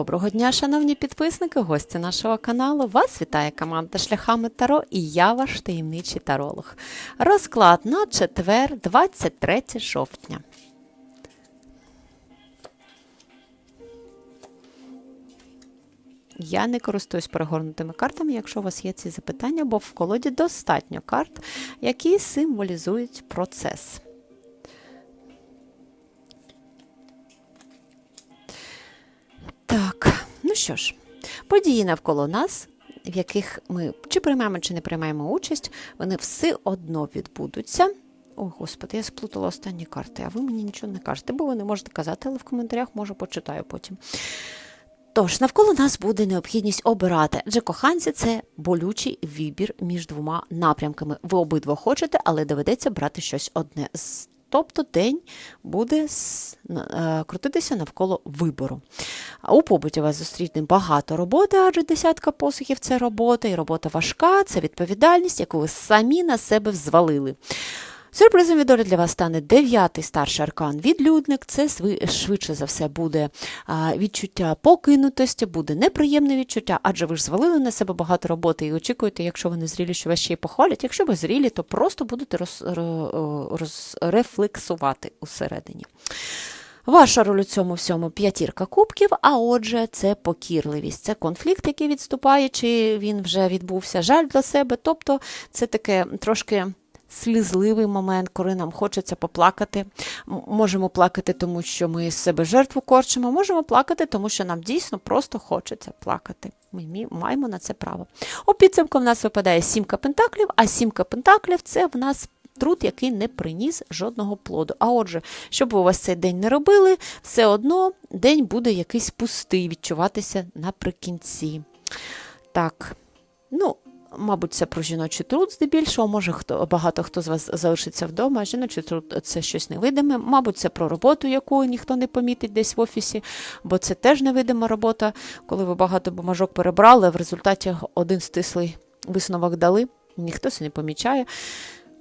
Доброго дня, шановні підписники, гості нашого каналу. Вас вітає команда Шляхами Таро і я ваш таємничий таролог. Розклад на четвер, 23 жовтня. Я не користуюсь перегорнутими картами, якщо у вас є ці запитання, бо в колоді достатньо карт, які символізують процес. Що ж, події навколо нас, в яких ми чи приймаємо, чи не приймаємо участь, вони все одно відбудуться. О, Господи, я сплутала останні карти, а ви мені нічого не кажете, бо ви не можете казати, але в коментарях може почитаю потім. Тож, навколо нас буде необхідність обирати, адже коханці це болючий вибір між двома напрямками. Ви обидва хочете, але доведеться брати щось одне. З- Тобто день буде е, крутитися навколо вибору. У побуті вас зустріне багато роботи, адже десятка посухів це робота, і робота важка, це відповідальність, яку ви самі на себе взвалили. Сюрпризом від для вас стане дев'ятий старший аркан відлюдник. Це швидше за все буде відчуття покинутості, буде неприємне відчуття, адже ви ж звалили на себе багато роботи і очікуєте, якщо ви не зрілі, що вас ще й похвалять. Якщо ви зрілі, то просто будете роз, ро- роз, рефлексувати усередині. Ваша роль у цьому всьому п'ятірка кубків, а отже, це покірливість, це конфлікт, який відступає, чи він вже відбувся, жаль для себе. Тобто це таке трошки слізливий момент, коли нам хочеться поплакати. Можемо плакати, тому що ми з себе жертву корчимо, можемо плакати, тому що нам дійсно просто хочеться плакати. Ми маємо на це право. У підсумку в нас випадає сімка пентаклів, а сімка пентаклів це в нас труд, який не приніс жодного плоду. А отже, що б у вас цей день не робили, все одно день буде якийсь пустий відчуватися наприкінці. Так, ну. Мабуть, це про жіночий труд здебільшого. Може, хто багато хто з вас залишиться вдома. Жіночий труд це щось невидиме. Мабуть, це про роботу, яку ніхто не помітить десь в офісі, бо це теж невидима робота, коли ви багато бумажок перебрали, а в результаті один стислий висновок дали, ніхто це не помічає.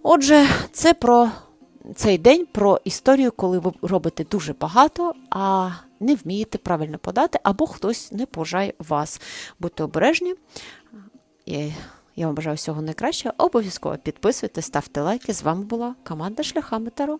Отже, це про цей день, про історію, коли ви робите дуже багато, а не вмієте правильно подати, або хтось не поважає вас. Будьте обережні. І Я вам бажаю всього найкращого. Обов'язково підписуйтесь, ставте лайки. З вами була команда Шляхами Таро.